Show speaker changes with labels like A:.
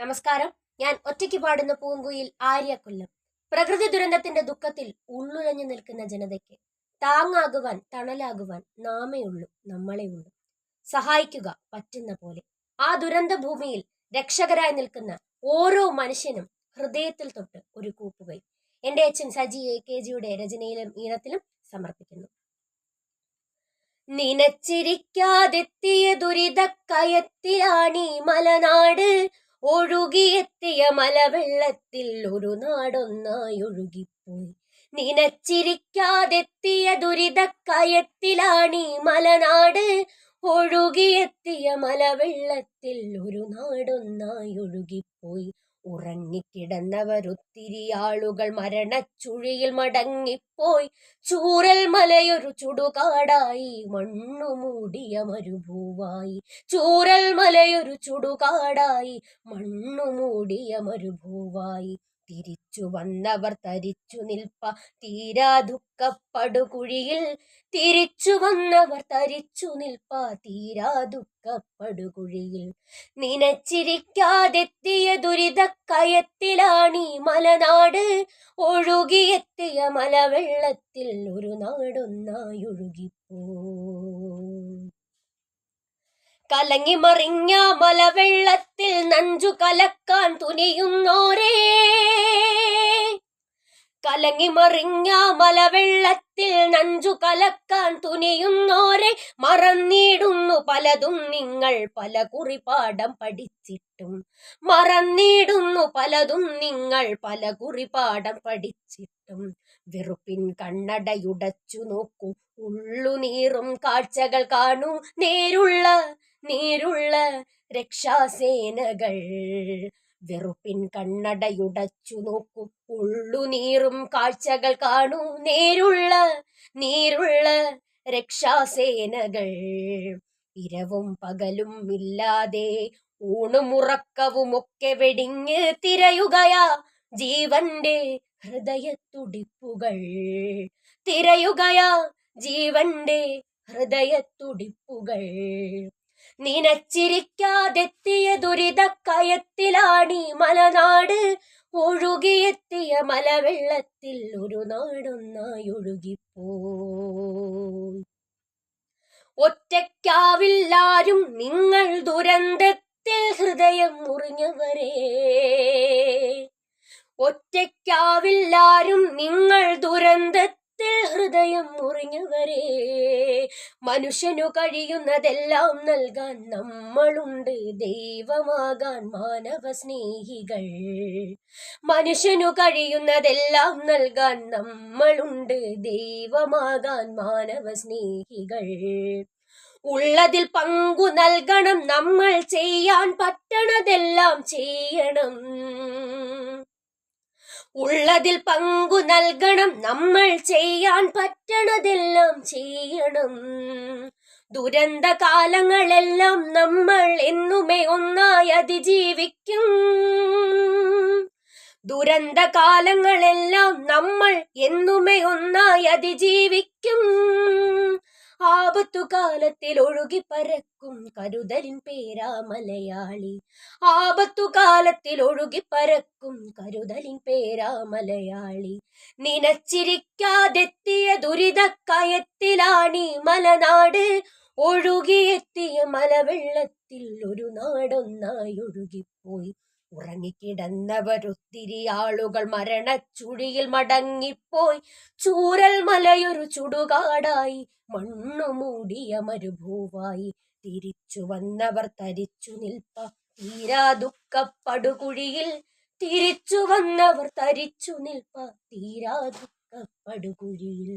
A: നമസ്കാരം. ഞാൻ ഒറ്റയ്ക്ക് പാടുന്ന പൂങ്കുയിൽ ആര്യക്കൊല്ലം പ്രകൃതി ദുരന്തത്തിന്റെ ദുഃഖത്തിൽ ഉള്ളുലഞ്ഞു നിൽക്കുന്ന ജനതയ്ക്ക് താങ്ങാകുവാൻ തണലാകുവാൻ നാമേ ഉള്ളൂ നമ്മളെ ഉള്ളൂ. സഹായിക്കുക പറ്റുന്ന പോലെ. ആ ദുരന്ത ഭൂമിയിൽ രക്ഷകരായി നിൽക്കുന്ന ഓരോ മനുഷ്യനും ഹൃദയത്തിൽ തൊട്ട് ഒരു കൂപ്പുകൈ എന്റെ അച്ഛൻ സജി എ കെ ജിയുടെ രചനയിലും ഈണത്തിലും സമർപ്പിക്കുന്നു. നിനച്ചിരിക്കാതെത്തിയ ദുരിതക്കയത്തിലാണീ മലനാട്. ഒഴുകിയെത്തിയ മലവെള്ളത്തിൽ ഒരു നാടൊന്നായി ഒഴുകിപ്പോയി. നിനച്ചിരിക്കാതെത്തിയ ദുരിതക്കയത്തിലാണീ മലനാട്. ഒഴുകിയെത്തിയ മലവെള്ളത്തിൽ ഒരു നാടൊന്നായി ഒഴുകിപ്പോയി. ഉറങ്ങിക്കിടന്നവരൊത്തിരി ആളുകൾ മരണച്ചുഴിയിൽ മടങ്ങിപ്പോയി. ചൂരൽ മലയൊരു ചുടുകാടായി മണ്ണു മൂടിയ മരുഭൂവായി. ചൂരൽ മലയൊരു ചുടുകാടായി മണ്ണു മൂടിയ മരുഭൂവായി. തിരിച്ചു വന്നവർ തരിച്ചു നിൽപ്പ. തീരാ ദുഃഖപ്പെടുകുഴിയിൽ തിരിച്ചു വന്നവർ തരിച്ചു നിൽപ്പ. തീരാ ദുഃഖപ്പെടുകുഴിയിൽ നിനച്ചിരിക്കാതെത്തിയ ദുരിതക്കയത്തിലാണീ മലനാട്. ഒഴുകിയെത്തിയ മലവെള്ളത്തിൽ ഒരു നാടൊന്നായി ഒഴുകിപ്പോ കലങ്ങി മറിഞ്ഞ മലവെള്ളത്തിൽ നഞ്ചു കലക്കാൻ തുനിയുന്നോരേ. കലങ്ങി മറിഞ്ഞ മലവെള്ളത്തിൽ നഞ്ചു കലക്കാൻ തുനിയുന്നോരെ മറന്നിടുന്നു പലതും നിങ്ങൾ പല കുറിപാഠം പഠിച്ചിട്ടും. മറന്നിടുന്നു പലതും നിങ്ങൾ പല കുറിപാഠം പഠിച്ചിട്ടും. വെറുപ്പിൻ കണ്ണടയുടച്ചു നോക്കൂ ഉള്ളുനീറും കാഴ്ചകൾ കാണൂ. നേരുള്ള നേരുള്ള രക്ഷാസേനകൾ. വെറുപ്പിൻ കണ്ണടയുടച്ചു നോക്കൂ. ഉള്ളുനീറും കാഴ്ചകൾ കാണൂ. നേരുള്ള നീരുള്ള രക്ഷാസേനകൾ. ഇരവും പകലും ഇല്ലാതെ ഊണുമുറക്കവുമൊക്കെ വെടിഞ്ഞ് തിരയുകയാ ജീവന്റെ ഹൃദയത്തുടിപ്പുകൾ. തിരയുകയാ ജീവന്റെ ഹൃദയത്തുടിപ്പുകൾ. നിനച്ചിരിക്കാതെത്തിയ ദുരിതക്കയത്തിലാണീ മലനാട്. ഒഴുകിയെത്തിയ മലവെള്ളത്തിൽ ഒരു നാടൊന്നായി ഒഴുകിപ്പോയി. ഒറ്റയ്ക്കാവില്ലാരും നിങ്ങൾ ദുരന്തത്തിൽ ഹൃദയം മുറിഞ്ഞവരെ. ഒറ്റയ്ക്കാവില്ലാരും നിങ്ങൾ ദുരന്തത്തിൽ ഹൃദയം മുറിഞ്ഞവരെ മനുഷ്യനു കഴിയുന്നതെല്ലാം നൽകാൻ നമ്മളുണ്ട്. ദൈവമാകാൻ മാനവ സ്നേഹികൾ. മനുഷ്യനു കഴിയുന്നതെല്ലാം നൽകാൻ നമ്മളുണ്ട്. ദൈവമാകാൻ മാനവ സ്നേഹികൾ. ഉള്ളതിൽ പങ്കു നൽകണം നമ്മൾ. ചെയ്യാൻ പറ്റണതെല്ലാം ചെയ്യണം. ഉള്ളതിൽ പങ്കു നൽകണം. നമ്മൾ ചെയ്യാൻ പറ്റണതെല്ലാം ചെയ്യണം. ദുരന്ത കാലങ്ങളെല്ലാം നമ്മൾ എന്നുമേ ഒന്നായി അതിജീവിക്കും. ദുരന്ത കാലങ്ങളെല്ലാം നമ്മൾ എന്നുമേ ഒന്നായി അതിജീവിക്കും. ആപത്തു കാലത്തിൽ ഒഴുകി പരക്കും കരുതലിൻ പേരാ മലയാളി ആപത്തു കാലത്തിൽ ഒഴുകി പരക്കും കരുതലിൻ പേരാ മലയാളി നിനച്ചിരിക്കാതെത്തിയ ദുരിതക്കയത്തിലാണി മലനാട്. ഒഴുകിയെത്തിയ മലവെള്ളത്തിൽ ഒരു നാടൊന്നായി ഒഴുകിപ്പോയി ഉറങ്ങിക്കിടന്നവരൊത്തിരി ആളുകൾ മരണച്ചുഴിയിൽ മടങ്ങിപ്പോയി. ചൂരൽ മലയൊരു ചുടുകാടായി. മണ്ണു മൂടിയ മരുഭൂവായി. തിരിച്ചു വന്നവർ തരിച്ചു നിൽപ്പ. തീരാ ദുഃഖപ്പെടുകുഴിയിൽ തിരിച്ചു വന്നവർ തരിച്ചു നിൽപ്പ. തീരാ ദുഃഖപ്പെടുകുഴിയിൽ